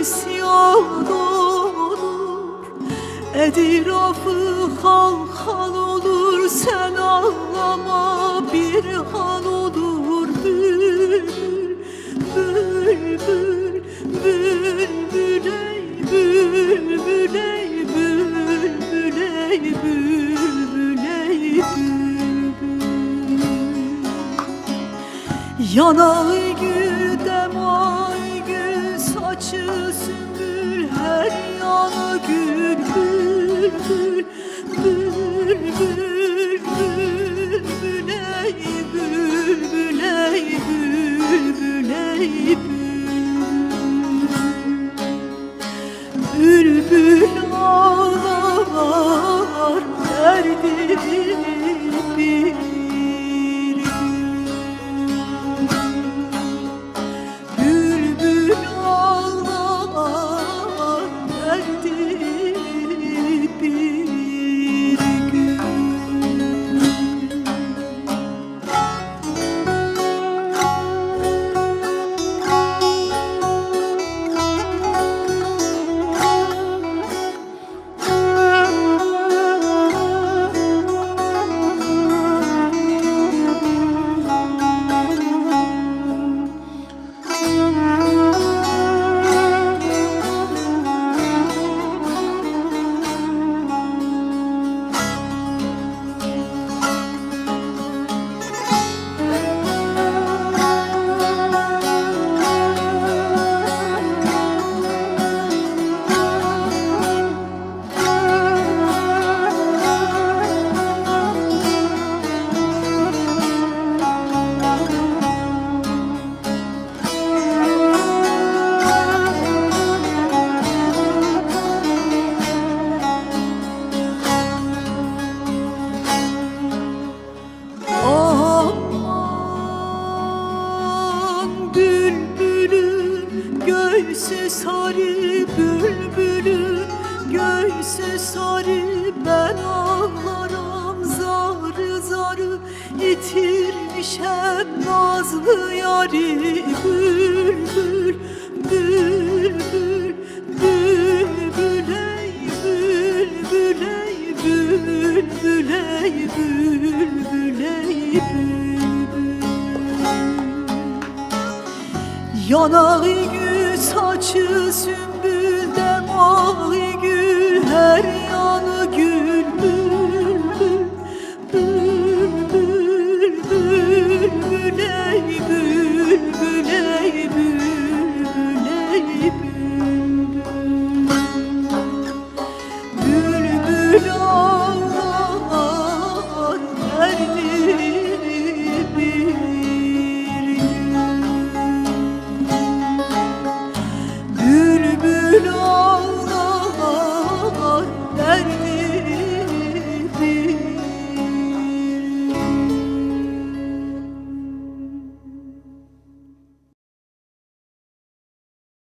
isyan olur Edirafı halkan olur. Sen ağlama bir han olur. Bülbül, bülbül, bülbül ey Bülbül ey bülbül ey Bülbül ey bülbül. Yanağı gülde mavi saçı sümbül her yanı gül bülbül bülbül bülbül ey bülbül ey bülbül ey bülbül Bülbül ağlar derdini göğsü sarı bülbülün göğsü sarı ben ağlarım. Zarı zarı yitirmişem nazlı yari bülbül bülbül bülbül ey bülbül ey bülbül ey bülbül ey bülbül. Yanağı gül saçı